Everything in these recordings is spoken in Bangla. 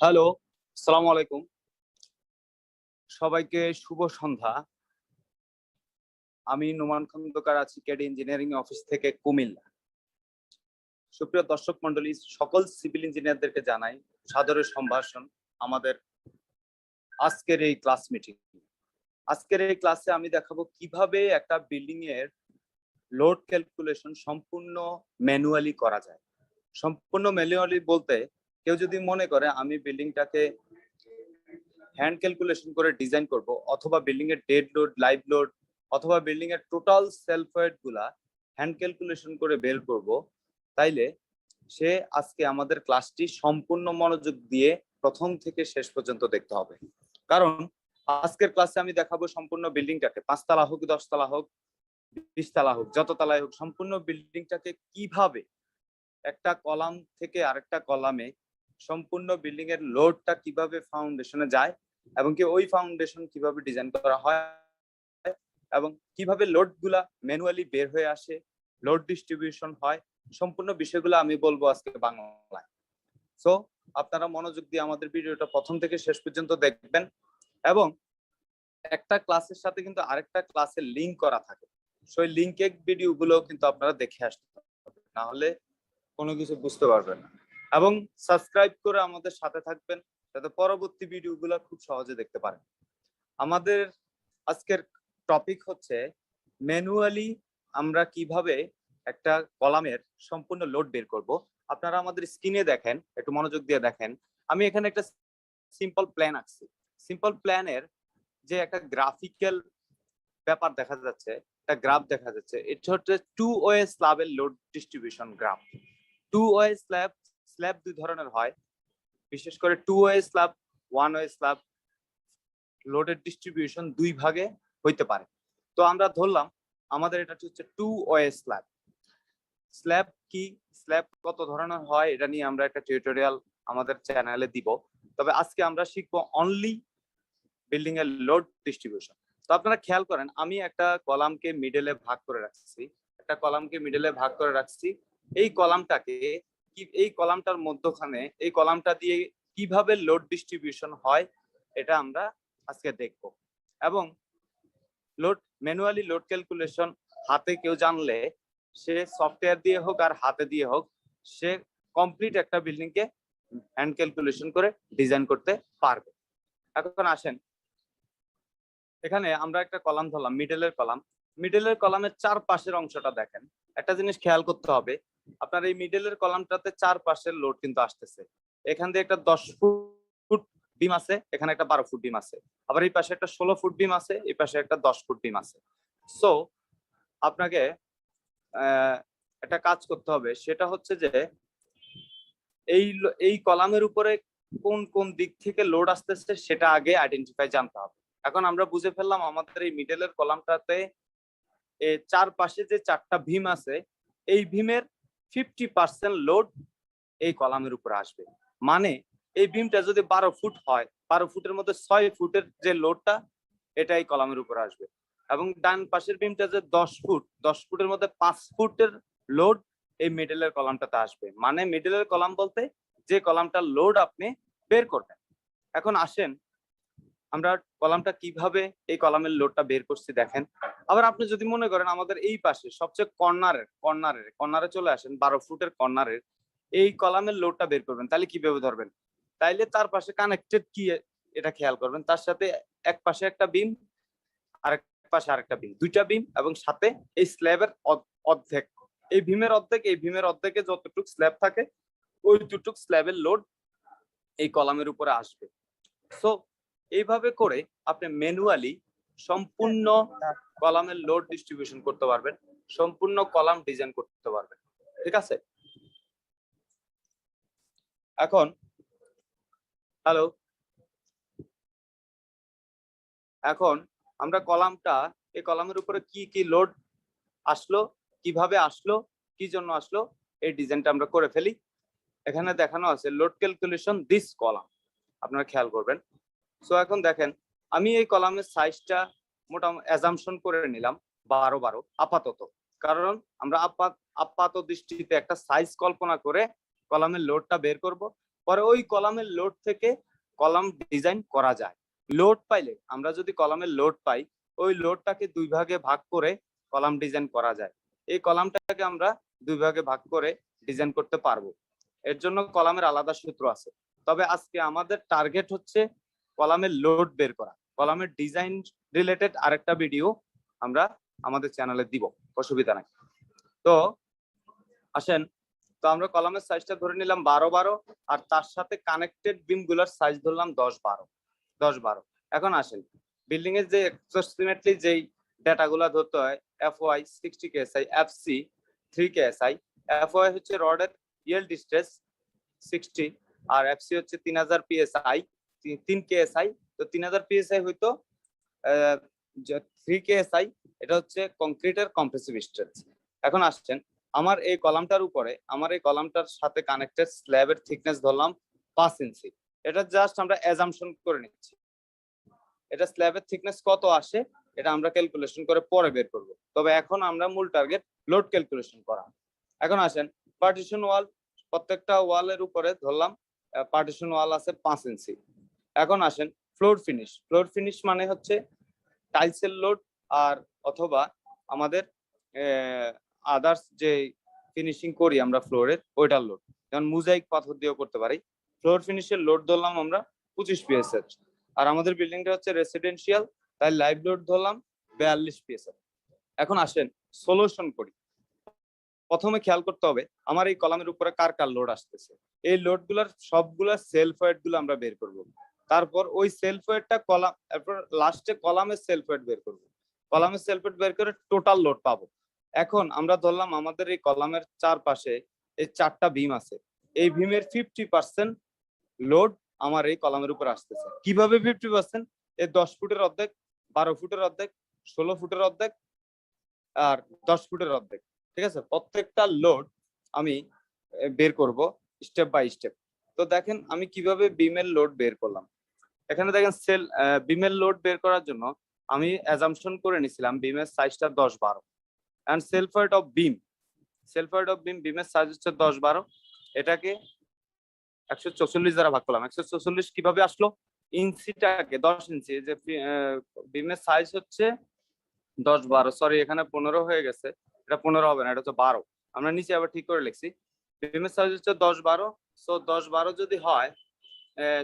হ্যালো সালাম আলাইকুম সবাইকে শুভ সন্ধ্যা। আমি নোমান খন্দকার আছি কেডি ইঞ্জিনিয়ারিং অফিস থেকে কুমিল্লা। সুপ্রিয় দর্শক মন্ডলী সকল সিভিল ইঞ্জিনিয়ারদেরকে জানাই সাদরের সম্ভাষণ, আমাদের আজকের এই ক্লাস মিটিং। আজকের এই ক্লাসে আমি দেখাবো কীভাবে একটা বিল্ডিং এর লোড ক্যালকুলেশন সম্পূর্ণ ম্যানুয়ালি করা যায়। সম্পূর্ণ ম্যানুয়ালি বলতে কেউ যদি মনে করে আমি বিল্ডিংটাকে হ্যান্ড ক্যালকুলেশন করে ডিজাইন করব অথবা বিল্ডিং এর ডেড লোড লাইভ লোড অথবা বিল্ডিং এর টোটাল সেলফ ওয়েটগুলা হ্যান্ড ক্যালকুলেশন করে বের করব, তাইলে সে আজকে আমাদের ক্লাসটি সম্পূর্ণ মনোযোগ দিয়ে প্রথম থেকে শেষ পর্যন্ত দেখতে হবে। কারণ আজকের ক্লাসে আমি দেখাবো সম্পূর্ণ বিল্ডিংটাকে। পাঁচতলা হোক, দশতলা হোক, বিশতলা হোক যত তলায় হোক, সম্পূর্ণ বিল্ডিংটাকে কীভাবে একটা কলাম থেকে আরেকটা কলামে সম্পূর্ণ বিল্ডিং এর লোডটা কীভাবে ফাউন্ডেশনে যায় এবং কি ওই ফাউন্ডেশন কীভাবে ডিজাইন করা হয় এবং কীভাবে লোডগুলা ম্যানুয়ালি বের হয়ে আসে লোড ডিস্ট্রিবিউশন হয়, সম্পূর্ণ বিষয়গুলো আমি বলব আজকে বাংলায়। সো আপনারা মনোযোগ দিয়ে আমাদের ভিডিওটা প্রথম থেকে শেষ পর্যন্ত দেখবেন এবং একটা ক্লাসের সাথে কিন্তু আরেকটা ক্লাসের লিংক করা থাকে। সেই লিঙ্কের ভিডিও গুলো কিন্তু আপনারা দেখে আসতে হবে না হলে কোনো কিছু বুঝতে পারবেন না। এবং সাবস্ক্রাইব করে আমাদের সাথে থাকবেন যাতে পরবর্তী ভিডিওগুলো খুব সহজে দেখতে পারেন। আমাদের আজকের টপিক হচ্ছে ম্যানুয়ালি আমরা কীভাবে একটা কলামের সম্পূর্ণ লোড বের করব। আপনারা আমাদের স্ক্রিনে দেখেন, একটু মনোযোগ দিয়ে দেখেন। আমি এখানে একটা সিম্পল প্ল্যান আঁকছি। সিম্পল প্ল্যানের যে একটা গ্রাফিক্যাল ব্যাপার দেখা যাচ্ছে, একটা গ্রাফ দেখা যাচ্ছে, এটা হচ্ছে two way স্ল্যাবের load distribution graph two way slab slab দুই ধরনের হয়। বিশেষ করে two way slab one way slab লোডের ডিস্ট্রিবিউশন দুই ভাগে হইতে পারে। তো আমরা ধরলাম, আমাদের এটা হচ্ছে টু ওয়ে স্ল্যাব স্ল্যাব কি? স্ল্যাব কত ধরনের হয়? এটা নিয়ে আমরা একটা টিউটোরিয়াল আমাদের চ্যানেলে দিব। তবে আজকে আমরা শিখব অনলি বিল্ডিং এর লোড ডিস্ট্রিবিউশন তো আপনারা খেয়াল করেন, আমি একটা কলামকে মিডলে ভাগ করে রাখছি। একটা কলামকে মিডলে ভাগ করে রাখছি। এই কলামটাকে এই কলামটার মধ্যখানে, এই কলামটা দিয়ে কীভাবে লোড ডিস্ট্রিবিউশন হয়, এটা আমরা আজকে দেখব। এবং লোড ম্যানুয়ালি লোড ক্যালকুলেশন হাতে কেউ জানলে, সে সফটওয়্যার দিয়ে হোক আর হাতে দিয়ে হোক, সে কমপ্লিট একটা বিল্ডিং কে হ্যান্ড ক্যালকুলেশন করে ডিজাইন করতে পারবে। এখন আসেন। এখানে আমরা একটা কলাম ধরলাম মিডলের কলাম। মিডলের কলামের চার পাশের অংশটা দেখেন। একটা জিনিস খেয়াল করতে হবে আপনার এই মিডলের কলামটাতে চার পাশের লোড কিন্তু আসতেছে। এখান দিয়ে একটা দশ ফুট বিম আছে, এখানে একটা বারো ফুট বিম আছে। আবার এই পাশে একটা ষোলো ফুট বিম আছে, এই পাশে একটা দশ ফুট বিম আছে। সো আপনাকে একটা কাজ করতে হবে, সেটা হচ্ছে যে, এই এই কলামের উপরে কোন কোন দিক থেকে লোড আসতেছে সেটা আগে আইডেন্টিফাই জানতে হবে। এখন আমরা বুঝে ফেললাম আমাদের এই মিডলের কলামটাতে চার পাশে যে চারটা ভীম আছে, এই ভীমের ফিফটি পার্সেন্ট লোড এই কলামের উপর আসবে। মানে এই বিমটা যদি বারো ফুট হয়, বারো ফুটের মধ্যে ছয় ফুটের যে লোডটা এটা এই কলামের উপর আসবে। এবং ডান পাশের বিমটা যে দশ ফুট, দশ ফুটের মধ্যে পাঁচ ফুটের লোড এই মিডলের কলামটাতে আসবে। মানে মিডলের কলাম বলতে যে কলামটার লোড আপনি বের করবেন। এখন আসেন, আমরা কলামটা কীভাবে এই কলামের লোডটা বের করছি দেখেন। আবার আপনি যদি মনে করেন আমাদের এই পাশে সবচেয়ে কর্নারের কর্নারের, কর্নারে চলে আসেন, বারো ফুটের কর্নারের, এই কলামের লোডটা বের করবেন। তাহলে কীভাবে ধরবেন? তাইলে তার পাশে কানেক্টেড কি এটা খেয়াল করবেন। তার সাথে এক পাশে একটা বিম আরেক পাশে আরেকটা বিম দুইটা বিম এবং সাথে এই স্ল্যাবের অর্ধেক। এই ভীমের অর্ধেক, এই ভীমের অর্ধেকে যতটুক স্ল্যাব থাকে, ওই দুটুক স্ল্যাবের লোড এই কলামের উপরে আসবে। সো এইভাবে করে আপনি ম্যানুয়ালি সম্পূর্ণ কলামের লোড ডিস্ট্রিবিউশন করতে পারবেন, সম্পূর্ণ কলাম ডিজাইন করতে পারবেন, ঠিক আছে? এখন হ্যালো এখন আমরা কলামটা, এই কলামের উপরে কি কি লোড আসলো, কীভাবে আসলো, কি জন্য আসলো, এই ডিজাইনটা আমরা করে ফেলি। এখানে দেখানো আছে লোড ক্যালকুলেশন দিস কলাম আপনারা খেয়াল করবেন। সো এখন দেখেন আমি এই কলামের সাইজটা মোটামুটি অ্যাজামশন করে নিলাম বারো বারো, আপাতত। কারণ আমরা আপাত আপাত দৃষ্টিতে একটা সাইজ কল্পনা করে কলামের লোডটা বের করব। পরে ওই কলামের লোড থেকে কলাম ডিজাইন করা যায়। লোড পাইলে আমরা যদি কলামের লোড পাই, ওই লোডটাকে দুই ভাগে ভাগ করে কলাম ডিজাইন করা যায়। এই কলামটাকে আমরা দুই ভাগে ভাগ করে ডিজাইন করতে পারব। এর জন্য কলামের আলাদা সূত্র আছে। তবে আজকে আমাদের টার্গেট হচ্ছে কলামের লোড বের করা। কলামের ডিজাইন রিলেটেড আরেকটা ভিডিও আমরা আমাদের চ্যানেলে দিব, অসুবিধা নাই। তো আসেন, তো আমরা কলামের সাইজটা ধরে নিলাম বারো বারো, আর তার সাথে কানেক্টেড বিমগুলার সাইজ ধরলাম দশ বারো দশ বারো। এখন আসেন বিল্ডিং এর যে অ্যাপ্রক্সিমেটলি যেই ডেটা গুলা ধরতে হয় F Y sixty K S I F C three K S I F Y হচ্ছে রডের ইয়েল ডিস্টেন্স সিক্সটি আর এফ সি হচ্ছে তিন হাজার পিএসআই তিন কে এস আই তো তিন হাজার পিএসআই হয়তো থ্রি কে এস আই এটা হচ্ছে কংক্রিটের কম্প্রেসিভ স্ট্রেস এখন আসছেন, আমার এই কলামটার উপরে, আমার এই কলামটার সাথে কানেক্টেড স্ল্যাবের থিকনেস ধরলাম পাঁচ ইঞ্চি। এটা জাস্ট আমরা অ্যাজামশন করে নিচ্ছি। এটা স্ল্যাবের থিকনেস কত আসে, এটা আমরা ক্যালকুলেশন করে পরে বের করব। তবে এখন আমরা মূল টার্গেট লোড ক্যালকুলেশন করা। এখন আসেন পার্টিশন ওয়াল প্রত্যেকটা ওয়ালের উপরে ধরলাম পার্টিশন ওয়াল আছে পাঁচ ইঞ্চি। এখন আসেন ফ্লোর ফিনিশ ফ্লোর ফিনিশ মানে হচ্ছে টাইলসের লোড আর অথবা আমাদের আদার্স যে ফিনিশিং করি আমরা ফ্লোরের ওইটার লোড যেমন মুজাইক পাথর দিয়েও করতে পারি। ফ্লোর ফিনিশের লোড ধরলাম আমরা পঁচিশ পিএসএফ আর আমাদের বিল্ডিংটা হচ্ছে রেসিডেন্সিয়াল তাই লাইভ লোড ধরলাম বিয়াল্লিশ পিএসএফ এখন আসেন সলিউশন করি। প্রথমে খেয়াল করতে হবে, আমার এই কলামের উপরে কার কার লোড আসতেছে? এই লোডগুলার সবগুলা সেলফ ওয়েটগুলো আমরা বের করব। তারপর ওই সেলফ ওয়েটটা কলাম, তারপর লাস্টে কলামের সেলফ ওয়েট বের করব। কলামের সেলফ ওয়েট বের করে টোটাল লোড পাবো। এখন আমরা ধরলাম আমাদের এই কলামের চারপাশে এই চারটা ভীম আছে। এই ভীমের ফিফটি পার্সেন্ট লোড আমার এই কলামের উপর আসতেছে। কীভাবে ফিফটি পার্সেন্ট এই দশ ফুটের অর্ধেক, বারো ফুটের অর্ধেক, ষোলো ফুটের অর্ধেক আর দশ ফুটের অর্ধেক। ঠিক আছে? প্রত্যেকটা লোড আমি বের করব স্টেপ বাই স্টেপ তো দেখেন আমি কীভাবে বিমের লোড বের করলাম। এখানে দেখেন সেল বিমের লোড বের করার জন্য আমি অ্যাজাম্পশন করে নিছিলাম বিমের সাইজটা দশ বারো। And self weight of beam self weight of beam বিমের সাইজ হচ্ছে দশ বারো। এটাকে একশো চৌচল্লিশ দ্বারা ভাগ করলাম। একশো চৌচল্লিশ কীভাবে আসলো? ইঞ্চিটাকে দশ ইঞ্চি যে বিমের সাইজ হচ্ছে দশ বারো। সরি এখানে পনেরো হয়ে গেছে। এটা পনেরো হবে না, এটা হচ্ছে বারো। আমরা নিচে আবার ঠিক করে লিখছি। বিমের সাইজ হচ্ছে দশ বারো। সো দশ বারো যদি হয়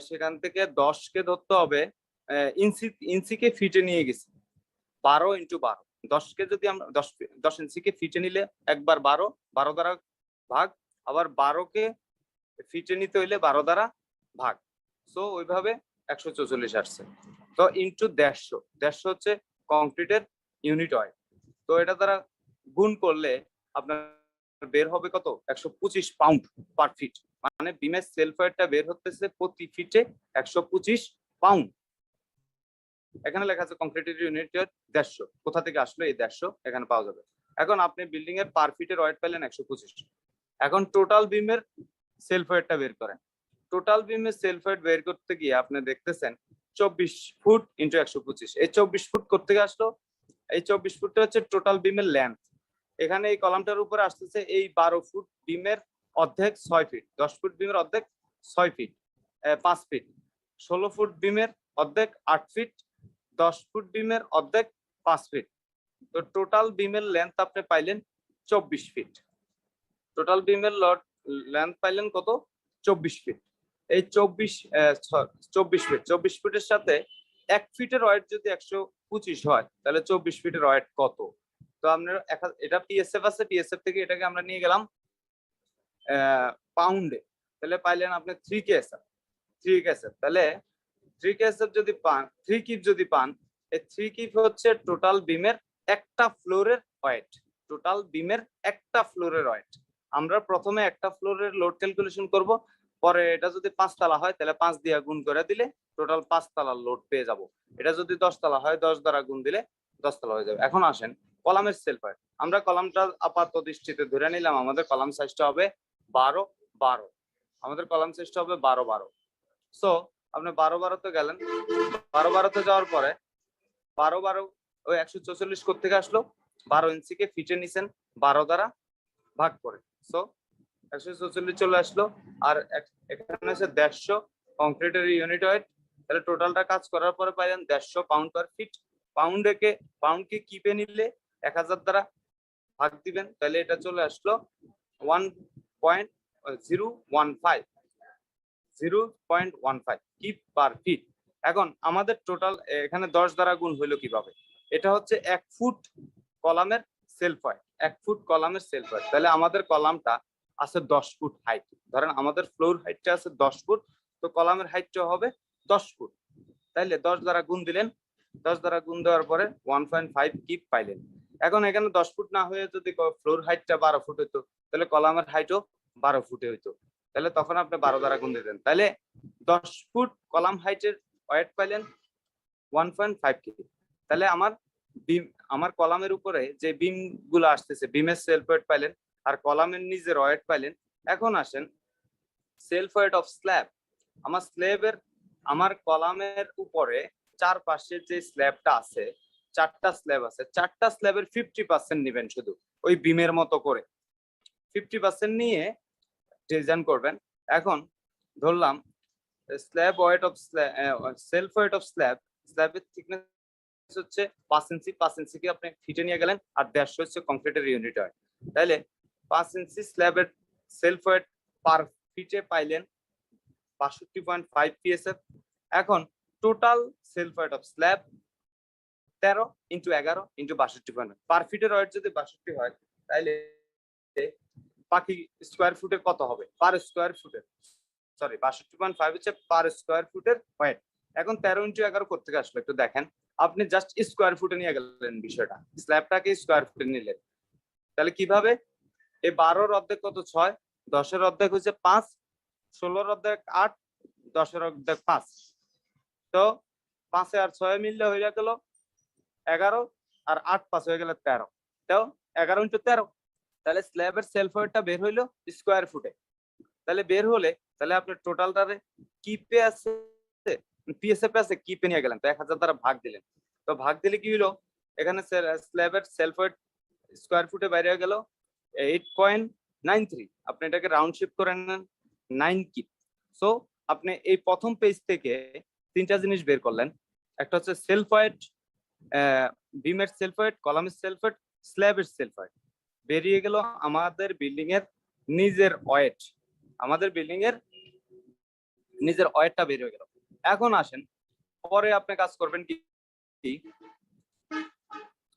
সেখান থেকে দশকে ধরতে হবে ইঞ্চি, ইঞ্চিকে ফিটে নিয়ে গেছি। বারো ইন্টু বারো। দশকে যদি আমরা, দশ দশ ইঞ্চিকে ফিটে নিলে একবার বারো বারো দ্বারা ভাগ। আবার বারোকে ফিটে নিতে হইলে বারো দ্বারা ভাগ। সো ওইভাবে একশো চৌচল্লিশ আসছে। তো ইন্টু দেড়শো। দেড়শো হচ্ছে কংক্রিটের ইউনিট হয় তো এটা দ্বারা গুণ করলে আপনার বের হবে কত? একশো পঁচিশ পাউন্ড পার ফিট মানে বিমের সেলফ ওয়েটটা বের হতেছে প্রতি ফিটে একশো পঁচিশ পাউন্ড। এখানে লেখা আছে কংক্রিটের ইউনিট দেড়শো। কোথা থেকে আসলো? এই দেড়শো এখানে পাওয়া যাবে। এখন আপনি বিল্ডিং এর পার ফিটের ওয়েট পেলেন একশো পঁচিশ। এখন টোটাল বিমের সেলফ ওয়েটটা বের করেন। টোটাল বিমের সেলফ ওয়েট বের করতে গিয়ে আপনি দেখতেছেন চব্বিশ ফুট ইন্টু একশো পঁচিশ। এই চব্বিশ ফুট করতে আসলো? এই চব্বিশ ফুটটা হচ্ছে টোটাল বিমের লেন্থ এখানে এই কলামটার উপরে আসতেছে এই বারো ফুট বিমের অর্ধেক ছয় ফিট দশ ফুট বিমের অর্ধেক ছয় ফিট পাঁচ ফিট ষোলো ফুট বিমের অর্ধেক আট ফিট দশ ফুট বিমের অর্ধেক পাঁচ ফিট তো টোটাল বিমের লেন্থ আপনি পাইলেন চব্বিশ ফিট টোটাল বিমের লট লেন্থ পাইলেন কত? চব্বিশ ফিট এই চব্বিশ চব্বিশ ফিট চব্বিশ ফিটের সাথে এক ফিটের ওয়েট যদি একশো পঁচিশ হয়, তাহলে চব্বিশ ফিটের ওয়েট কত? তো আপনার এটা পিএসএফ আছে পিএসএফ থেকে এটাকে আমরা নিয়ে গেলাম পাউন্ডে তাহলে পাইলেন আপনি থ্রি কেএসএফ থ্রি কেএসএফ তাহলে থ্রি কেএসএফ যদি পান থ্রি কিপ যদি পান, এই থ্রি কিপ হচ্ছে টোটাল বিমের একটা ফ্লোরের ওয়েট টোটাল বিমের একটা ফ্লোরের ওয়েট আমরা প্রথমে একটা ফ্লোরের লোড ক্যালকুলেশন করব, পরে এটা যদি পাঁচতলা হয়, তাহলে পাঁচ দিয়ে গুণ করে দিলে টোটাল পাঁচতলার লোড পেয়ে যাব। এটা যদি দশতলা হয়, দশ দ্বারা গুণ দিলে দশতলা হয়ে যাবে। এখন আসেন, কলামের সেলফ হয়। আমরা কলামটা আপাত দৃষ্টিতে ধরে নিলাম, আমাদের কলাম সাইজটা হবে বারো বারো। আমাদের কলাম সাইজটা হবে বারো বারো। সো আপনি বারো, বারোতে গেলেন। বারো, বারোতে যাওয়ার পরে বারো বারো, ওই একশো চৌচল্লিশ থেকে আসলো? বারো ইঞ্চিকে ফিটে নিছেন বারো দ্বারা ভাগ করে। সো একশো চৌচল্লিশ চলে আসলো। আর এখানে আছে দেড়শো কংক্রিটের ইউনিট ওয়েট তাহলে টোটালটা কাজ করার পরে পাইলেন দেড়শো পাউন্ড পার ফিট পাউন্ডকে পাউন্ডকে কিপে নিলে এক হাজার দ্বারা ভাগ দিবেন। তাহলে এটা চলে আসলো one point zero one five zero point one five kip per feet এখন আমাদের টোটাল এখানে দশ দ্বারা গুণ হইল কীভাবে? এটা হচ্ছে এক ফুট কলামের সেলফ হয় এক ফুট কলামের সেলফ হয় তাহলে আমাদের কলামটা আছে দশ ফুট হাইট ধরেন আমাদের ফ্লোর হাইটটা আছে দশ ফুট, তো কলামের হাইটটা হবে দশ ফুট। তাইলে দশ দ্বারা গুণ দিলেন, দশ দ্বারা গুণ দেওয়ার পরে ওয়ান পয়েন্ট ফাইভ কিপ পাইলেন। এখন এখানে দশ ফুট না হয়ে যদি ফ্লোর হাইটটা বারো ফুট হইতো, তাহলে কলামের হাইটও বারো ফুটে হইতো। তাহলে তখন আপনি বারো দ্বারা গুণ দিতেন তাহলে দশ ফুট কলাম হাইটের ওয়েট পাইলেন ওয়ান পয়েন্ট ফাইভ কেজি তাহলে আমার বিম, আমার কলামের উপরে যে বিমগুলো আসতেছে, বিমের সেলফ ওয়েট পাইলেন আর কলামের নিজের ওয়েট পাইলেন, এখন আসেন সেলফ ওয়েট অফ স্ল্যাব আমার স্ল্যাবের আমার কলামের উপরে চার পাশে যে স্ল্যাবটা আছে চারটা স্ল্যাব আছে। চারটা স্ল্যাবের ফিফটি পার্সেন্ট নেবেন শুধু, ওই বিমের মতো করে। ফিফটি পার্সেন্ট নিয়ে ডিজাইন করবেন। এখন ধরলাম slab weight of self weight of slab স্ল্যাবের thickness হচ্ছে পাঁচ ইঞ্চি, পাঁচ ইঞ্চিকে আপনি ফিটে নিয়ে গেলেন আর দেড়শো হচ্ছে কংক্রিটের ইউনিট হয়। তাহলে পাঁচ ইঞ্চি স্ল্যাবের সেলফ ওয়েট পার ফিটে পাইলেন বাষট্টি পয়েন্ট ফাইভ পিএসএফ এখন total self weight of slab তেরো ইন্টু এগারো ইন্টু বাষট্টি পয়েন্ট পার ফিটের ওয়েট যদি বাষট্টি হয় তাহলে বাকি স্কোয়ার ফুটে কত হবে? পার স্কোয়ার ফুটের সরি বাষট্টি পয়েন্ট ফাইভ হচ্ছে পার স্কোয়ার ফুটের ওয়েট এখন তেরো ইন্টু এগারো কোথেকে আসলো একটু দেখেন। আপনি জাস্ট স্কোয়ার ফুটে নিয়ে গেলেন বিষয়টা। স্ল্যাবটাকে স্কোয়ার ফুটে নিলেন। তাহলে কীভাবে? এই বারোর অর্ধেক কত? ছয়। দশের অর্ধেক হচ্ছে পাঁচ। ষোলোর অর্ধেক আট। দশের অর্ধেক পাঁচ। তো পাঁচে আর ছয় মিললে হয়ে গেল এগারো আর আট পাঁচ হয়ে গেলে তেরো। তো এগারো ইন্টু তেরো। তাহলে স্ল্যাবের সেলফ ওয়েটটা বের হইল স্কোয়ার ফুটে তাহলে বের হলে, তাহলে আপনার টোটালটারে কিপে আছে পিএসএফ আছে কিপে নিয়ে গেলেন। তো এক হাজার দ্বারা ভাগ দিলেন। তো ভাগ দিলে কি হলো এখানে স্ল্যাবের সেলফ ওয়েট স্কোয়ার ফুটে বাইরে হয়ে গেল এইট পয়েন্ট নাইন থ্রি আপনি এটাকে রাউন্ড শিফট করে নেন নাইন কিপ সো আপনি এই প্রথম পেজ থেকে তিনটা জিনিস বের করলেন। একটা হচ্ছে সেলফ ওয়েট বিমের সেলফ ওয়েট কলামের সেলফ ওয়েট স্ল্যাবের সেলফ ওয়েট বেরিয়ে গেল আমাদের বিল্ডিং এর নিজের ওয়েট আমাদের বিল্ডিং এর নিজের ওয়েটটা বেরিয়ে গেল। এখন আসেন, পরে আপনি কাজ করবেন কি?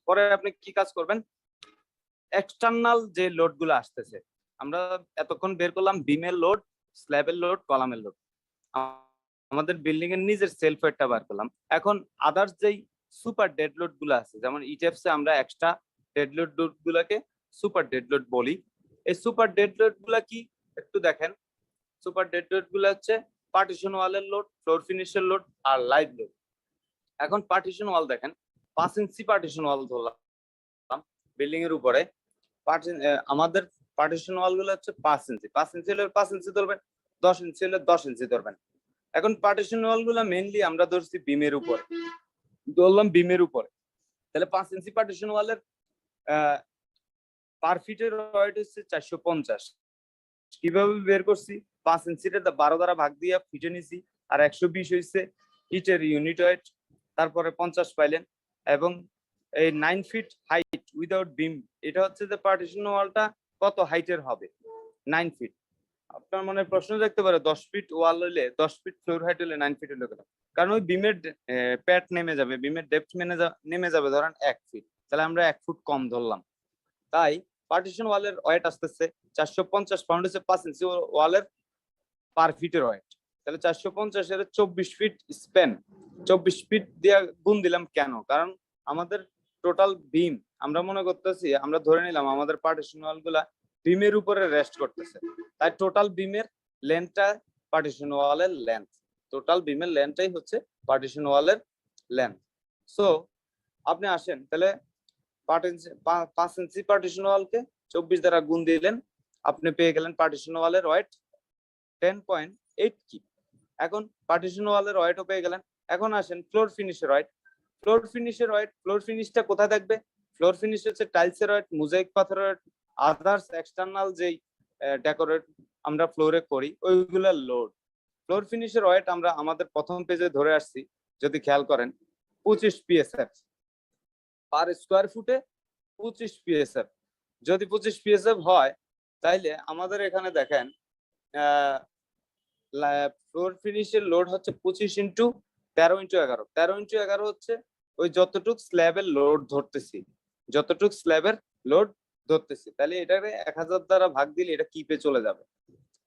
পরে আপনি কি কাজ করবেন? এক্সটার্নাল যে লোডগুলো আসতেছে, আমরা এতক্ষণ বের করলাম বিমের লোড স্ল্যাবের লোড কলামের লোড আমাদের বিল্ডিং এর নিজের সেলফ ওয়েটটা বার করলাম। এখন আদার্স যেই সুপার ডেড লোডগুলো আছে। যেমন ইটেপসে আমরা এক্সট্রা ডেড লোড গুলাকে সুপার ডেড লোড বলি। এই সুপার ডেড লোডগুলা কি? একটু দেখেন। সুপার ডেড লোডগুলো হচ্ছে পার্টিশন ওয়ালের লোড ফ্লোর ফিনিশের লোড আর লাইভ লোড এখন পার্টিশন ওয়াল দেখেন, পাঁচ ইঞ্চি পার্টিশন ওয়াল ধরলাম বিল্ডিং এর উপরে। আমাদের পার্টিশন ওয়ালগুলো হচ্ছে পাঁচ ইঞ্চি। পাঁচ ইঞ্চি হলে পাঁচ ইঞ্চি ধরবেন, দশ ইঞ্চি হলে দশ ইঞ্চি ধরবেন। এখন পার্টিশন ওয়ালগুলো মেনলি আমরা ধরছি বিমের উপরে। ধরলাম বিমের উপরে। তাহলে পাঁচ ইঞ্চি পার্টিশন ওয়ালের পার ফিটের ওয়েট হচ্ছে চারশো পঞ্চাশ। কীভাবে বের করছি? পাঁচ ইঞ্চিটা বারো দ্বারা ভাগ দিয়ে ফিটে নিছি, আর একশো বিশ হয়েছে ইটের ইউনিট ওয়েট তারপরে পঞ্চাশ পাইলেন। এবং এই nine feet height without beam এটা হচ্ছে যে পার্টিশন ওয়ালটা কত হাইটের হবে? নাইন ফিট আপনার মনে প্রশ্ন দেখতে পারে, দশ ফিট ওয়াল হইলে, দশ ফিট ফ্লোর হাইট হলে নাইন ফিট কেন কারণ ওই বিমের প্যাট নেমে যাবে বিমের ডেপথ মেনে নেমে যাবে, ধরেন এক ফিট তাহলে আমরা এক ফুট কম ধরলাম। তাই পার্টিশন ওয়ালের ওয়েট আসতেছে চারশো পঞ্চাশ পাউন্ড হচ্ছে পাঁচ ইঞ্চি ওয়ালের পার ফিটের ওয়েট তাহলে চারশো পঞ্চাশের চব্বিশ ফিট স্প্যান চব্বিশ ফিট দিয়ে গুণ দিলাম কেন? কারণ আমাদের টোটাল বিম আমরা মনে করতেছি, আমরা ধরে নিলাম আমাদের পার্টিশন ওয়ালগুলা বিমের উপরে রেস্ট করতেছে। তাই টোটাল বিমের লেন্থটা পার্টিশন ওয়ালের লেন্থ টোটাল বিমের লেন্থটাই হচ্ছে পার্টিশন ওয়ালের লেন্থ সো আপনি আসেন, তাহলে পাঁচ ইঞ্চি পার্টিশন ওয়ালকে চব্বিশ দ্বারা গুণ দিলেন, আপনি পেয়ে গেলেন পার্টিশন ওয়ালের ওয়েট টেন পয়েন্ট এইট কি। এখন পার্টিশন ওয়ালের ওয়েটও পেয়ে গেলেন। এখন আসেন ফ্লোর ফিনিশের ওয়েট ফ্লোর ফিনিশের ওয়েট ফ্লোর ফিনিশটা কোথায় থাকবে? ফ্লোর ফিনিশ হচ্ছে টাইলসের ওয়েট মোজাইক পাথরের আদার্স এক্সটার্নাল যেই ডেকোরেট আমরা ফ্লোরে করি ওইগুলোর লোড ফ্লোর ফিনিশের ওয়েট আমরা আমাদের প্রথম পেজে ধরে আসছি, যদি খেয়াল করেন, পঁচিশ পিএসএফ পার স্কোয়ার ফুটে পঁচিশ পিএসএফ যদি পঁচিশ পিএসএফ হয়, তাইলে আমাদের এখানে দেখেন ফ্লোর ফিনিশের লোড হচ্ছে পঁচিশ ইন্টু তেরো ইন্টু এগারো। তেরো ইন্টু এগারো হচ্ছে ওই যতটুক স্ল্যাবের লোড ধরতেছি। যতটুক স্ল্যাবের লোড ধরতেছি। তাহলে এটাকে এক হাজার দ্বারা ভাগ দিলে এটা কিপে চলে যাবে।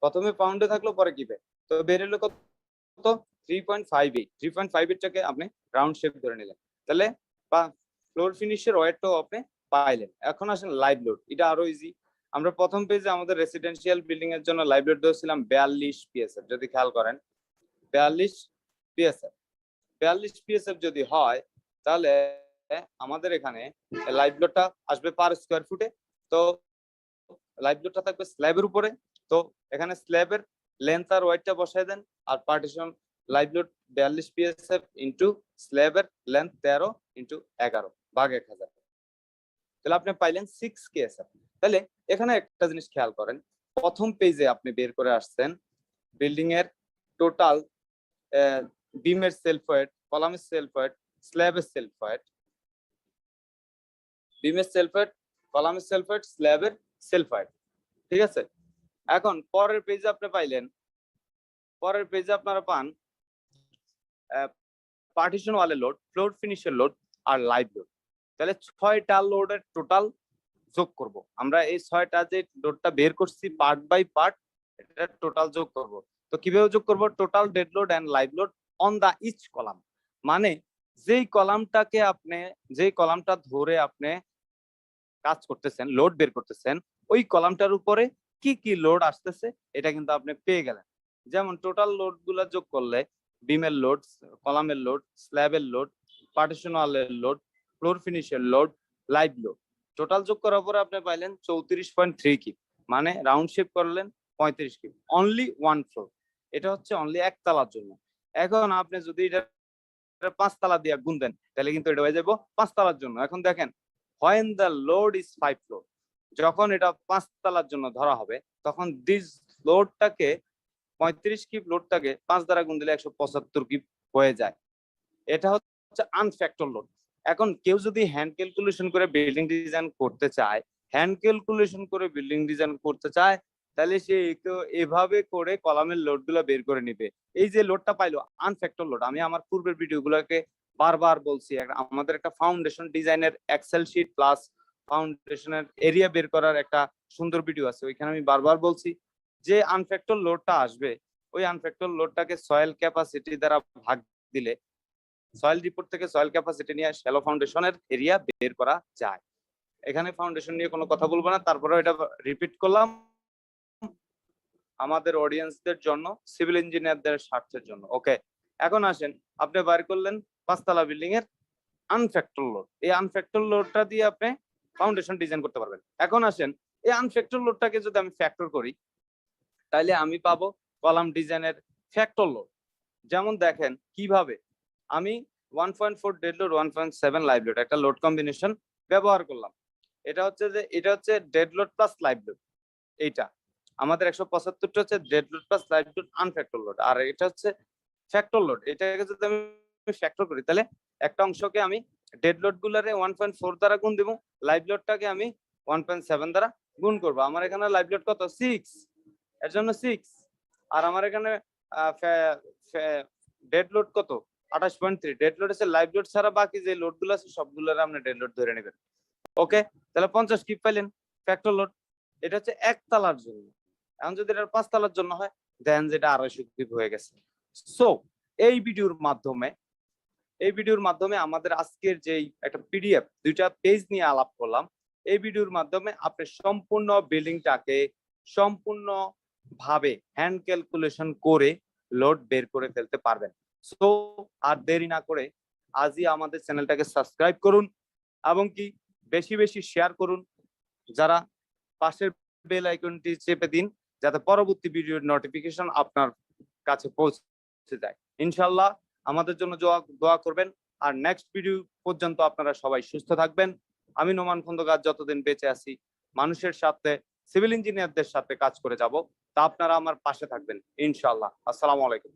প্রথমে পাউন্ডে থাকল, পরে কিপে তো বেরোলো কত? Three point five eight three point five এইটটাকে আপনি রাউন্ড শেপ ধরে নিলেন। তাহলে ফ্লোর ফিনিশের ওয়েটটাও আপনি পাইলেন। এখন আসেন লাইভ লোড এটা আরও ইজি আমরা প্রথম পেজে আমাদের রেসিডেন্সিয়াল বিল্ডিং এর জন্য লাইভ লোড দিয়েছিলাম বিয়াল্লিশ পিএসএফ যদি খেয়াল করেন। বিয়াল্লিশ পিএসএফ বিয়াল্লিশ পিএসএফ যদি হয়, তাহলে আমাদের এখানে লাইভ লোডটা আসবে পার স্কোয়ার ফুটে তো লাইভ লোডটা থাকবে স্ল্যাবের উপরে। তো এখানে স্ল্যাবের লেন্থ আর ওয়েটটা বসাই দেন আর পার্টিশন লাইভ লোড বিয়াল্লিশ পিএসএফ ইন্টু স্ল্যাবের লেন্থ তেরো ইন্টু এগারো, ভাগ এক হাজার। তাহলে আপনি পাইলেন সিক্স কেএসএফ তাহলে এখানে একটা জিনিস খেয়াল করেন, প্রথম পেজে আপনি বের করে আসছেন বিল্ডিং এর টোটাল বিমের সেলফ ওয়েট কলামের সেলফ ওয়েট স্ল্যাবের সেলফ ওয়েট বিমের সেলফ ওয়েট কলামের সেলফ ওয়েট স্ল্যাবের সেলফ ওয়েট ঠিক আছে? এখন পরের পেজে আপনি পাইলেন, পরের পেজে আপনারা পান পার্টিশন ওয়ালের লোড ফ্লোর ফিনিশের লোড আর লাইভ লোড তাহলে ছয়টা লোডের টোটাল যোগ করব। আমরা এই ছয়টা যে লোডটা বের করছি পার্ট বাই পার্ট এটা টোটাল যোগ করব। তো কীভাবে যোগ করব? Total dead load and live load on the each column মানে যেই কলামটাকে আপনি, যেই কলামটা ধরে আপনি কাজ করতেছেন লোড বের করতেছেন, ওই কলামটার উপরে কি কি লোড আসতেছে, এটা কিন্তু আপনি পেয়ে গেলেন। যেমন টোটাল লোডগুলা যোগ করলে বিমের লোড কলামের লোড স্ল্যাবের লোড পার্টিশন ওয়ালের লোড ফ্লোর ফিনিশের লোড লাইভ লোড টোটাল যোগ করার পরে আপনি পাইলেন চৌত্রিশ পয়েন্ট থ্রি কিপ মানে রাউন্ড শেপ করলেন পঁয়ত্রিশ কিপ অনলি ওয়ান ফ্লোর এটা হচ্ছে অনলি একতলার জন্য। এখন আপনি যদি এটা পাঁচতলা দিয়ে গুণ দেন, তাহলে কিন্তু এটা হয়ে যাব পাঁচতলার জন্য। এখন দেখেন when the load is five floor যখন এটা পাঁচতলার জন্য ধরা হবে, তখন দিস লোডটাকে পঁয়ত্রিশ কিপ লোডটাকে পাঁচ দ্বারা গুণ দিলে একশো পঁচাত্তর কিপ হয়ে যায়। এটা হচ্ছে আনফ্যাক্টর লোড এখন কেউ যদি হ্যান্ড ক্যালকুলেশন করে বিল্ডিং ডিজাইন করতে চায় হ্যান্ড ক্যালকুলেশন করে বিল্ডিং ডিজাইন করতে চায়, তাহলে সে এভাবে করে কলামের লোডগুলো বের করে নিবে। এই যে লোডটা পাইলো আনফ্যাক্টর লোড আমি আমার পূর্বের ভিডিও গুলোকে বারবার বলছি আমাদের একটা ফাউন্ডেশন ডিজাইনের এক্সেল শিট প্লাস ফাউন্ডেশনের এরিয়া বের করার একটা সুন্দর ভিডিও আছে। ওইখানে আমি বারবার বলছি, যে আনফ্যাক্টর লোডটা আসবে, ওই আনফ্যাক্টর লোডটাকে সয়েল ক্যাপাসিটি দ্বারা ভাগ দিলে সয়েল রিপোর্ট থেকে সয়েল ক্যাপাসিটি নিয়ে শ্যালো ফাউন্ডেশনের এরিয়া বের করা যায়। এখানে ফাউন্ডেশন নিয়ে কোনো কথা বলব না, তারপরে এটা রিপিট করলাম। আমাদের অডিয়েন্সদের জন্য সিভিল ইঞ্জিনিয়ারদের স্বার্থের জন্য। ওকে এখন আসেন, আপনি বার করলেন পাঁচতলা বিল্ডিং এর আনফ্যাক্টর লোড এই আনফ্যাক্টর লোডটা দিয়ে আপনি ফাউন্ডেশন ডিজাইন করতে পারবেন। এখন আসেন, এই আনফ্যাক্টর লোডটাকে যদি আমি ফ্যাক্টর করি তাহলে আমি পাবো কলাম ডিজাইনের ফ্যাক্টর লোড যেমন দেখেন, কীভাবে? আমি one point four dead load one point seven live load একটা লোড কম্বিনেশন ব্যবহার করলাম। এটা হচ্ছে যে, এটা হচ্ছে dead load plus live load এইটা। আমাদের একশো পঁচাত্তরটা হচ্ছে dead load plus live load unfactored load আর এটা হচ্ছে ফ্যাক্টর লোড এটাকে যদি আমি ফ্যাক্টর করি। তাহলে একটা অংশকে আমি ডেড লোড গুলারে ওয়ান পয়েন্ট ফোর দ্বারা গুণ দিব লাইভ লোডটাকে আমি ওয়ান পয়েন্ট সেভেন দ্বারা গুণ করব। আমার এখানে লাইভ লোড কত? সিক্স এর জন্য সিক্স আর আমার এখানে ডেড লোড কত? আঠাশ পয়েন্ট থ্রি ডেড লোড আছে লাইভ লোড ছাড়া বাকি যে লোডগুলো আছে, সবগুলোর আপনি ডেড লোড ধরে নেবেন। ওকে তাহলে পঞ্চাশ কিপ পাইলেন। ফ্যাক্টর লোড এটা হচ্ছে এক তালার জন্য। এখন যদি এটা পাঁচ তালার জন্য হয় দেন যেটা আড়াইশো কিপ হয়ে গেছে। সো এই ভিডিওর মাধ্যমে এই ভিডিওর মাধ্যমে আমাদের আজকের যেই একটা পিডিএফ দুইটা পেজ নিয়ে আলাপ করলাম, এই ভিডিওর মাধ্যমে আপনি সম্পূর্ণ বিল্ডিংটাকে সম্পূর্ণ ভাবে হ্যান্ড ক্যালকুলেশন করে লোড বের করে ফেলতে পারবেন। সো আর দেরি না করে আজই আমাদের চ্যানেলটাকে সাবস্ক্রাইব করুন এবং কি বেশি বেশি শেয়ার করুন। যারা পাশের বেল আইকনটি চেপে দিন, যাতে পরবর্তী ভিডিওর নোটিফিকেশন আপনার কাছে পৌঁছে যায়। ইনশাল্লাহ আমাদের জন্য দোয়া করবেন। আর নেক্সট ভিডিও পর্যন্ত আপনারা সবাই সুস্থ থাকবেন। আমি নোমান খন্দকার যতদিন বেঁচে আছি, মানুষের সাথে সিভিল ইঞ্জিনিয়ারদের সাথে কাজ করে যাব। তা আপনারা আমার পাশে থাকবেন। ইনশাল্লাহ আসসালামু আলাইকুম।